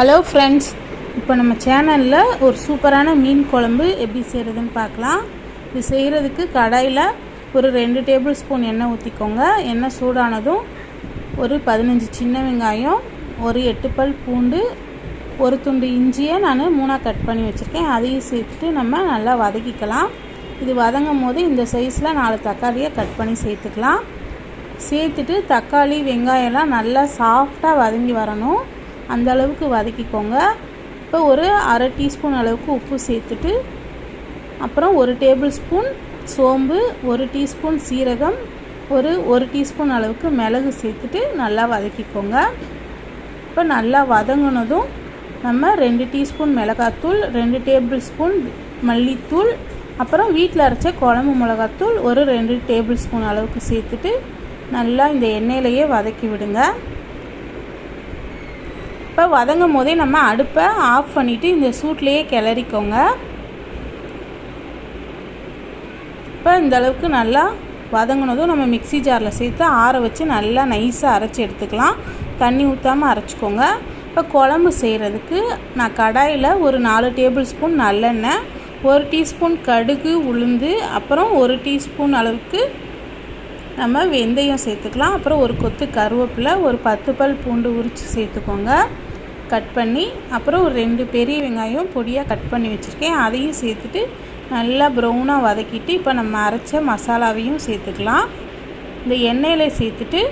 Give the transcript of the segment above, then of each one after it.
Hello friends இப்போ நம்ம சேனலில் ஒரு சூப்பரான மீன் குழம்பு எப்படி செய்கிறதுன்னு பார்க்கலாம். இது செய்கிறதுக்கு கடாயில் ஒரு ரெண்டு டேபிள் ஸ்பூன் எண்ணெய் ஊற்றிக்கோங்க எண்ணெய் சூடானதும் ஒரு பதினஞ்சு சின்ன வெங்காயம் ஒரு எட்டு பல் பூண்டு ஒரு துண்டு இஞ்சியை நான் மூணாக கட் பண்ணி வச்சுருக்கேன். அதையும் சேர்த்துட்டு நம்ம நல்லா வதக்கிக்கலாம். இது வதங்கும் போது இந்த சைஸில் நாலு தக்காளியை கட் பண்ணி சேர்த்துக்கலாம். சேர்த்துட்டு தக்காளி வெங்காயம்லாம் நல்லா சாஃப்டாக வதங்கி வரணும். அந்த அளவுக்கு வதக்கிக்கோங்க. இப்போ ஒரு அரை டீஸ்பூன் அளவுக்கு உப்பு சேர்த்துட்டு அப்புறம் ஒரு டேபிள் ஸ்பூன் சோம்பு ஒரு டீஸ்பூன் சீரகம் ஒரு ஒரு டீஸ்பூன் அளவுக்கு மிளகு சேர்த்துட்டு நல்லா வதக்கிக்கோங்க. இப்போ நல்லா வதங்கினதும் நம்ம ரெண்டு டீஸ்பூன் மிளகாத்தூள் ரெண்டு டேபிள் ஸ்பூன் மல்லித்தூள் அப்புறம் வீட்டில் அரைச்ச குழம்பு மிளகாத்தூள் ஒரு ரெண்டு டேபிள் ஸ்பூன் அளவுக்கு சேர்த்துட்டு நல்லா இந்த எண்ணெயிலையே வதக்கி விடுங்க. இப்போ வதங்கும் போதே நம்ம அடுப்பை ஆஃப் பண்ணிவிட்டு இந்த சூட்லேயே கிளறிக்கோங்க. இப்போ இந்த அளவுக்கு நல்லா வதங்கினதும் நம்ம மிக்ஸி ஜாரில் சேர்த்து ஆற வச்சு நல்லா நைஸாக அரைச்சி எடுத்துக்கலாம். தண்ணி ஊற்றாமல் அரைச்சிக்கோங்க. இப்போ குழம்பு செய்கிறதுக்கு நான் கடாயில் ஒரு நாலு டேபிள் ஸ்பூன் நல்லெண்ணெய் ஒரு டீஸ்பூன் கடுகு உளுந்து அப்புறம் ஒரு டீஸ்பூன் அளவுக்கு நம்ம வெந்தயம் சேர்த்துக்கலாம். அப்புறம் ஒரு கொத்து கருவேப்பிலை ஒரு பத்து பல் பூண்டு உரித்து சேர்த்துக்கோங்க. கட் பண்ணி அப்புறம் ஒரு ரெண்டு பெரிய வெங்காயம் பொடியாக கட் பண்ணி வச்சுருக்கேன். அதையும் சேர்த்துட்டு நல்லா ப்ரௌனாக வதக்கிட்டு இப்போ நம்ம அரைச்ச மசாலாவையும் சேர்த்துக்கலாம். இந்த எண்ணெயில் சேர்த்துட்டு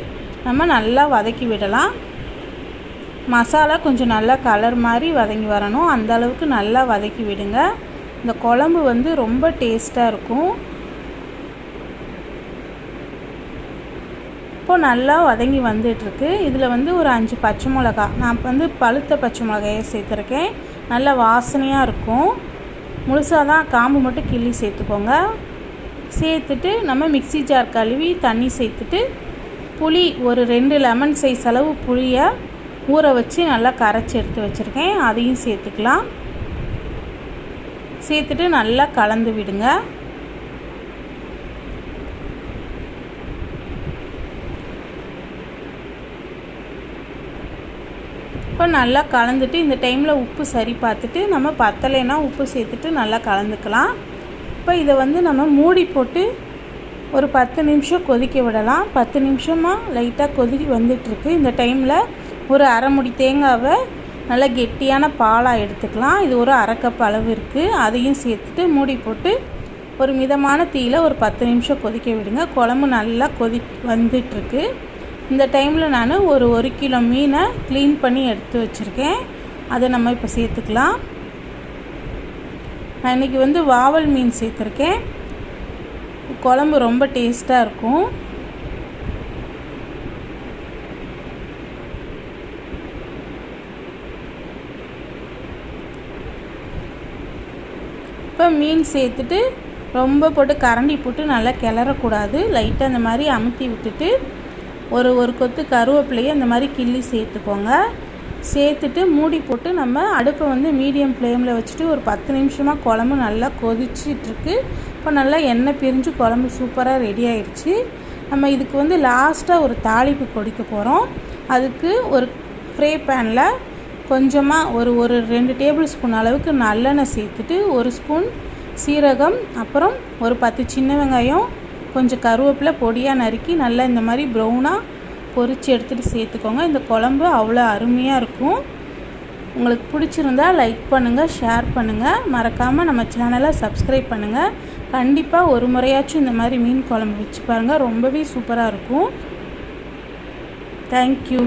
நம்ம நல்லா வதக்கி விடலாம். மசாலா கொஞ்சம் நல்லா கலர் மாதிரி வதங்கி வரணும். அந்த அளவுக்கு நல்லா வதக்கி விடுங்க. இந்த குழம்பு வந்து ரொம்ப டேஸ்ட்டாக இருக்கும். இப்போது நல்லா வதங்கி வந்துட்டுருக்கு. இதில் வந்து ஒரு அஞ்சு பச்சை மிளகா. நான் வந்து பழுத்த பச்சை மிளகாயை சேர்த்துருக்கேன். நல்லா வாசனையாக இருக்கும். முழுசாக தான் காம்பு மட்டும் கிள்ளி சேர்த்துக்கோங்க. சேர்த்துட்டு நம்ம மிக்சி ஜார் கழுவி தண்ணி சேர்த்துட்டு புளி ஒரு ரெண்டு லெமன் சைஸ் அளவு புளியை ஊற வச்சு நல்லா கரைச்சி எடுத்து வச்சுருக்கேன். அதையும் சேர்த்துக்கலாம். சேர்த்துட்டு நல்லா கலந்து விடுங்க. இப்போ நல்லா கலந்துட்டு இந்த டைமில் உப்பு சரி பார்த்துட்டு நம்ம பத்தலைன்னா உப்பு சேர்த்துட்டு நல்லா கலந்துக்கலாம். இப்போ இதை வந்து நம்ம மூடி போட்டு ஒரு பத்து நிமிஷம் கொதிக்க விடலாம். பத்து நிமிஷமாக லைட்டாக கொதிக்க வந்துட்டுருக்கு. இந்த டைமில் ஒரு அரை முடி தேங்காவை நல்லா கெட்டியான பாலாக எடுத்துக்கலாம். இது ஒரு அரை கப் அளவு இருக்குது அதையும் சேர்த்துட்டு மூடி போட்டு ஒரு மிதமான தீயில் ஒரு பத்து நிமிஷம் கொதிக்க விடுங்க. குழம்பு நல்லா கொதி வந்துட்டுருக்கு. இந்த டைமில் நான் ஒரு ஒரு கிலோ மீனை க்ளீன் பண்ணி எடுத்து வச்சுருக்கேன். அதை நம்ம இப்போ சேர்த்துக்கலாம். நான் இன்றைக்கி வந்து வாவல் மீன் சேர்த்துருக்கேன். குழம்பு ரொம்ப டேஸ்ட்டாக இருக்கும். இப்போ மீன் சேர்த்துட்டு ரொம்ப போட்டு கரண்டி போட்டு நல்லா கிளறக்கூடாது. லைட்டாக அந்த மாதிரி அமுத்தி விட்டுட்டு ஒரு ஒரு கொத்து கருவேப்பிலையை இந்த மாதிரி கிள்ளி சேர்த்துக்கோங்க. சேர்த்துட்டு மூடி போட்டு நம்ம அடுப்பை வந்து மீடியம் ஃப்ளேமில் வச்சுட்டு ஒரு பத்து நிமிஷமாக குழம்பு நல்லா கொதிச்சிட்ருக்கு. இப்போ நல்லா எண்ணெய் பிரிஞ்சு குழம்பு சூப்பராக ரெடி ஆயிடுச்சு. நம்ம இதுக்கு வந்து லாஸ்ட்டாக ஒரு தாளிப்பு கொடுக்க போகிறோம் அதுக்கு ஒரு ஃப்ரே பேனில் கொஞ்சமாக ஒரு ஒரு ரெண்டு டேபிள் ஸ்பூன் அளவுக்கு நல்லெண்ணெய் சேர்த்துட்டு ஒரு ஸ்பூன் சீரகம் அப்புறம் ஒரு பத்து சின்ன வெங்காயம் கொஞ்சம் கருவேப்பிலை பொடியாக நறுக்கி நல்லா இந்த மாதிரி ப்ரௌனாக பொரித்து எடுத்துகிட்டு சேர்த்துக்கோங்க. இந்த குழம்பு அவ்வளோ அருமையாக இருக்கும். உங்களுக்கு பிடிச்சிருந்தா லைக் பண்ணுங்கள் ஷேர் பண்ணுங்கள் மறக்காமல் நம்ம சேனலை சப்ஸ்கிரைப் பண்ணுங்கள் கண்டிப்பாக ஒரு முறையாச்சும் இந்த மாதிரி மீன் குழம்பு வச்சு பாருங்கள் ரொம்பவே சூப்பராக இருக்கும். தேங்க்யூ